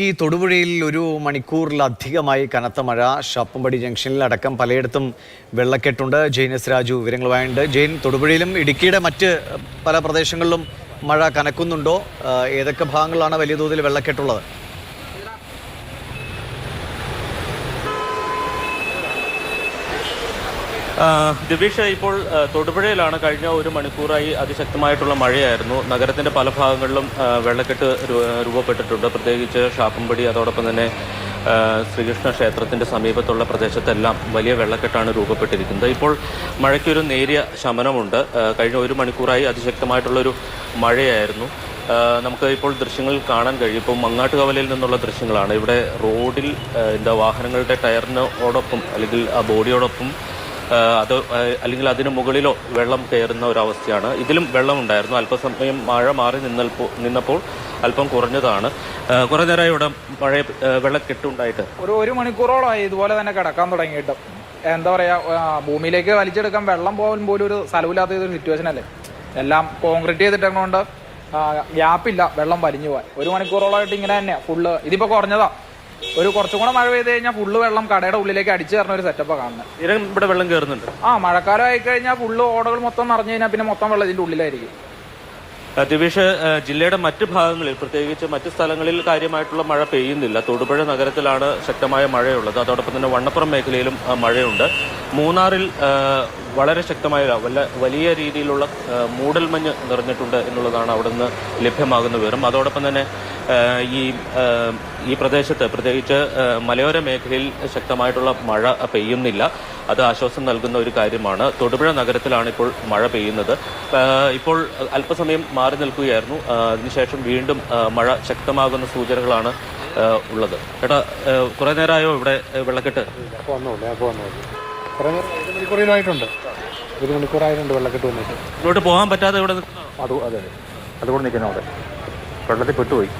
ഇടുക്കി തൊടുപുഴയിൽ ഒരു മണിക്കൂറിലധികമായി കനത്ത മഴ ഷാപ്പമ്പടി ജംഗ്ഷനിൽ അടക്കം പലയിടത്തും വെള്ളക്കെട്ടുണ്ട്. ജെയിൻ എസ് രാജു വിവരങ്ങളുമായുണ്ട്. ജെയിൻ തൊടുപുഴയിലും ഇടുക്കിയുടെ മറ്റ് പല പ്രദേശങ്ങളിലും മഴ കനക്കുന്നുണ്ടോ? ഏതൊക്കെ ഭാഗങ്ങളിലാണ് വലിയ തോതിൽ വെള്ളക്കെട്ടുള്ളത്? ദിവിഷ ഇപ്പോൾ തൊടുപുഴയിലാണ് കഴിഞ്ഞ ഒരു മണിക്കൂറായി അതിശക്തമായിട്ടുള്ള മഴയായിരുന്നു. നഗരത്തിന്റെ പല ഭാഗങ്ങളിലും വെള്ളക്കെട്ട് രൂപപ്പെട്ടിട്ടുണ്ട്. പ്രത്യേകിച്ച് ഷാപ്പമ്പടി അതോടൊപ്പം തന്നെ ശ്രീകൃഷ്ണ ക്ഷേത്രത്തിന്റെ സമീപത്തുള്ള പ്രദേശത്തെല്ലാം വലിയ വെള്ളക്കെട്ടാണ് രൂപപ്പെട്ടിരിക്കുന്നത്. ഇപ്പോൾ മഴയ്ക്കൊരു നേരിയ ശമനമുണ്ട്. കഴിഞ്ഞ ഒരു മണിക്കൂറായി അതിശക്തമായിട്ടുള്ളൊരു മഴയായിരുന്നു. നമുക്ക് ഇപ്പോൾ ദൃശ്യങ്ങൾ കാണാൻ കഴിയും. ഇപ്പോൾ മങ്ങാട്ടുകവലയിൽ നിന്നുള്ള ദൃശ്യങ്ങളാണ്. ഇവിടെ റോഡിൽ എന്താ വാഹനങ്ങളുടെ ടയറിനോടൊപ്പം അല്ലെങ്കിൽ ആ ബോഡിയോടൊപ്പം അത് അല്ലെങ്കിൽ അതിന് മുകളിലോ വെള്ളം കയറുന്ന ഒരവസ്ഥയാണ്. ഇതിലും വെള്ളം ഉണ്ടായിരുന്നു. അല്പസമയം മഴ മാറി നിന്നപ്പോൾ നിന്നപ്പോൾ അല്പം കുറഞ്ഞതാണ്. കുറേ നേരമായി ഇവിടെ മഴ വെള്ളം വെള്ളക്കെട്ടുണ്ടായിട്ട്. ഒരു ഒരു മണിക്കൂറോളമായി ഇതുപോലെ തന്നെ കിടക്കാൻ തുടങ്ങിയിട്ട്. എന്താ പറയുക ഭൂമിയിലേക്ക് വലിച്ചെടുക്കാൻ വെള്ളം പോകാൻ പോലും ഒരു സ്ഥലമില്ലാത്ത ഒരു സിറ്റുവേഷൻ അല്ലേ? എല്ലാം കോൺക്രീറ്റ് ചെയ്തിട്ടുകൊണ്ട് ഗ്യാപ്പില്ല വെള്ളം വലിഞ്ഞു പോകാൻ. ഒരു മണിക്കൂറോളമായിട്ട് ഇങ്ങനെ തന്നെയാണ് ഫുള്ള് ഇതിപ്പോൾ കുറഞ്ഞതാ. ഒരു കുറച്ചും കൂടെ മഴ പെയ്ത് കഴിഞ്ഞാൽ ഫുള്ള് വെള്ളം കടയുടെ ഉള്ളിലേക്ക് അടിച്ചു കയറുന്ന ഒരു സെറ്റപ്പാണ് കാണുന്നത് ഇതിനും ഇവിടെ വെള്ളം കയറുന്നുണ്ട് ആ മഴക്കാലം ആയി കഴിഞ്ഞാൽ ഫുള്ള് ഓടകൾ മൊത്തം നിറഞ്ഞു കഴിഞ്ഞാൽ പിന്നെ മൊത്തം വെള്ളം ഇതിന്റെ ഉള്ളിലായിരിക്കും. ദിവേഷ് ജില്ലയുടെ മറ്റ് ഭാഗങ്ങളിൽ പ്രത്യേകിച്ച് മറ്റ് സ്ഥലങ്ങളിൽ കാര്യമായിട്ടുള്ള മഴ പെയ്യുന്നില്ല. തൊടുപുഴ നഗരത്തിലാണ് ശക്തമായ മഴയുള്ളത്. അതോടൊപ്പം തന്നെ വണ്ണപ്പുറം മേഖലയിലും മഴയുണ്ട്. മൂന്നാറിൽ വളരെ ശക്തമായ വലിയ രീതിയിലുള്ള മൂടൽമഞ്ഞ് നിറഞ്ഞിട്ടുണ്ട് എന്നുള്ളതാണ് അവിടെ നിന്ന് ലഭ്യമാകുന്ന വിവരം. അതോടൊപ്പം തന്നെ ഈ ഈ പ്രദേശത്ത് പ്രത്യേകിച്ച് മലയോര മേഖലയിൽ ശക്തമായിട്ടുള്ള മഴ പെയ്യുന്നില്ല. അത് ആശ്വാസം നൽകുന്ന ഒരു കാര്യമാണ്. തൊടുപുഴ നഗരത്തിലാണ് ഇപ്പോൾ മഴ പെയ്യുന്നത്. ഇപ്പോൾ അല്പസമയം മാറി നിൽക്കുകയായിരുന്നു. അതിനുശേഷം വീണ്ടും മഴ ശക്തമാകുന്ന സൂചനകളാണ് ഉള്ളത്. ഏട്ടാ കുറെ നേരമായോ ഇവിടെ വെള്ളക്കെട്ട്? ഒരു മണിക്കൂറായിട്ടുണ്ട് വെള്ളക്കെട്ട് വന്നിട്ട്. ഇങ്ങോട്ട് പോകാൻ പറ്റാതെ ഇവിടെ നിൽക്കുന്നോ? അത് അതെ അതുകൊണ്ട് നിൽക്കുന്നു അവിടെ. വെള്ളത്തിൽ പെട്ടുപോയി.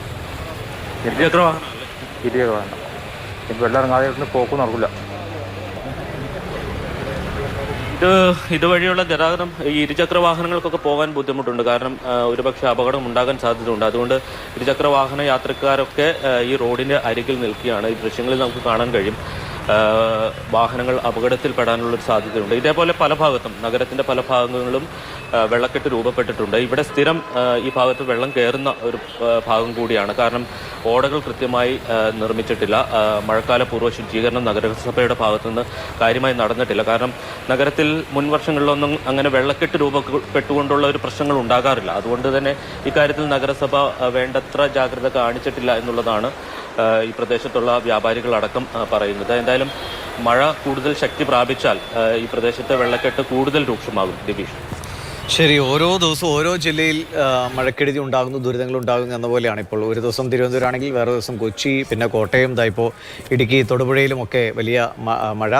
ഇരുചക്ര വേണ്ട എനിക്ക് വെള്ളം ഇറങ്ങാതെ ഇവിടുന്ന് പോക്കും നടക്കില്ല. ഇത് ഇതുവഴിയുള്ള ഗതാഗതം ഈ ഇരുചക്ര വാഹനങ്ങൾക്കൊക്കെ പോകാൻ ബുദ്ധിമുട്ടുണ്ട്. കാരണം ഒരുപക്ഷെ അപകടം ഉണ്ടാകാൻ സാധ്യതയുണ്ട്. അതുകൊണ്ട് ഇരുചക്ര വാഹന യാത്രക്കാരൊക്കെ ഈ റോഡിന്റെ അരികിൽ നിൽക്കുകയാണ്. ഈ ദൃശ്യങ്ങളിൽ നമുക്ക് കാണാൻ കഴിയും. വാഹനങ്ങൾ വാഹനങ്ങൾ അപകടത്തിൽപ്പെടാനുള്ള ഒരു സാധ്യതയുണ്ട്. ഇതേപോലെ പല ഭാഗത്തും നഗരത്തിന്റെ പല ഭാഗങ്ങളിലും വെള്ളക്കെട്ട് രൂപപ്പെട്ടിട്ടുണ്ട്. ഇവിടെ സ്ഥിരം ഈ ഭാഗത്ത് വെള്ളം കയറുന്ന ഒരു ഭാഗം കൂടിയാണ്. കാരണം ഓടകൾ കൃത്യമായി നിർമ്മിച്ചിട്ടില്ല. മഴക്കാല പൂർവ ശുചീകരണം നഗരസഭയുടെ ഭാഗത്തുനിന്ന് കാര്യമായി നടന്നിട്ടില്ല. കാരണം നഗരത്തിൽ മുൻ വർഷങ്ങളിലൊന്നും അങ്ങനെ വെള്ളക്കെട്ട് രൂപപ്പെട്ടുകൊണ്ടുള്ള ഒരു പ്രശ്നങ്ങൾ ഉണ്ടാകാറില്ല. അതുകൊണ്ട് തന്നെ ഇക്കാര്യത്തിൽ നഗരസഭ വേണ്ടത്ര ജാഗ്രത കാണിച്ചിട്ടില്ല എന്നുള്ളതാണ് ഈ പ്രദേശത്തുള്ള വ്യാപാരികളടക്കം പറയുന്നത്. എന്തായാലും മഴ കൂടുതൽ ശക്തി പ്രാപിച്ചാൽ ഈ പ്രദേശത്തെ വെള്ളക്കെട്ട് കൂടുതൽ രൂക്ഷമാകും. ദിബീഷ് ശരി ഓരോ ദിവസവും ഓരോ ജില്ലയിൽ മഴക്കെടുതി ഉണ്ടാകുന്നു ദുരിതങ്ങൾ ഉണ്ടാകുന്നു എന്ന പോലെയാണ് ഇപ്പോൾ. ഒരു ദിവസം തിരുവനന്തപുരം ആണെങ്കിൽ വേറെ ദിവസം കൊച്ചി പിന്നെ കോട്ടയം ഇപ്പോൾ ഇടുക്കി തൊടുപുഴയിലുമൊക്കെ വലിയ മഴ.